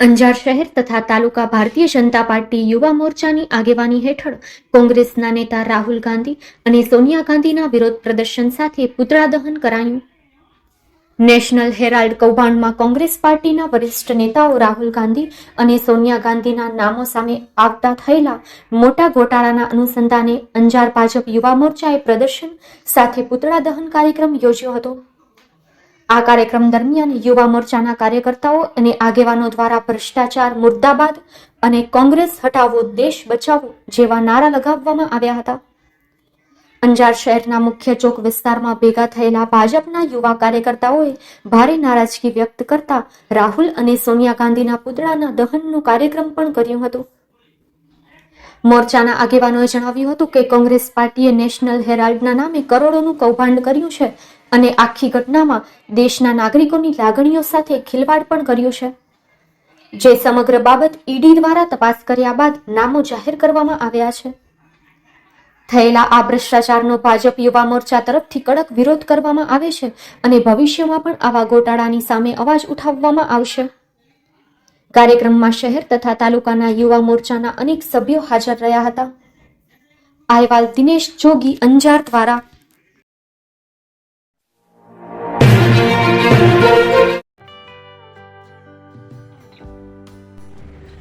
અંજાર શહેર તથા તાલુકા ભારતીય જનતા પાર્ટી યુવા મોરચાની આગેવાની હેઠળ કોંગ્રેસના નેતા રાહુલ ગાંધી અને સોનિયા ગાંધીના વિરોધ પ્રદર્શન સાથે પુતળા દહન કરાયું. નેશનલ હેરાલ્ડ કૌભાંડમાં કોંગ્રેસ પાર્ટીના વરિષ્ઠ નેતાઓ રાહુલ ગાંધી અને સોનિયા ગાંધીના નામો સામે આવતા થયેલા મોટા ગોટાળાના અનુસંધાને અંજાર ભાજપ યુવા મોરચાએ પ્રદર્શન સાથે પુતળા દહન કાર્યક્રમ યોજ્યો હતો. આ કાર્યક્રમ દરમિયાન યુવા મોરચાના કાર્યકર્તાઓ અને આગેવાનો દ્વારા ભ્રષ્ટાચાર, મુર્દાબાદ અને કોંગ્રેસ હટાવો, દેશ બચાવો જેવા નારા લગાવવામાં આવ્યા હતા. અંજાર શહેરના મુખ્ય ચોક વિસ્તારમાં ભેગા થયેલા ભાજપના યુવા કાર્યકર્તાઓએ ભારે નારાજગી વ્યક્ત કરતા રાહુલ અને સોનિયા ગાંધીના પુતળાના દહનનો કાર્યક્રમ પણ કર્યો હતો. મોરચાના આગેવાનોએ જણાવ્યું હતું કે કોંગ્રેસ પાર્ટીએ નેશનલ હેરાલ્ડના નામે કરોડોનું કૌભાંડ કર્યું છે અને આખી ઘટનામાં દેશના નાગરિકોની લાગણીઓ સાથે ખિલવાડ પણ કર્યું છે. જે સમગ્ર બાબત ઈડી દ્વારા તપાસ કર્યા બાદ નામો જાહેર કરવામાં આવ્યા છે. થયેલા આ ભ્રષ્ટાચારનો ભાજપ યુવા મોરચા તરફથી કડક વિરોધ કરવામાં આવે છે અને ભવિષ્યમાં પણ આવા ગોટાળાની સામે અવાજ ઉઠાવવામાં આવશે. કાર્યક્રમમાં શહેર તથા તાલુકાના યુવા મોરચાના અનેક સભ્યો હાજર રહ્યા હતા. અહેવાલ દિનેશ જોગી અંજાર દ્વારા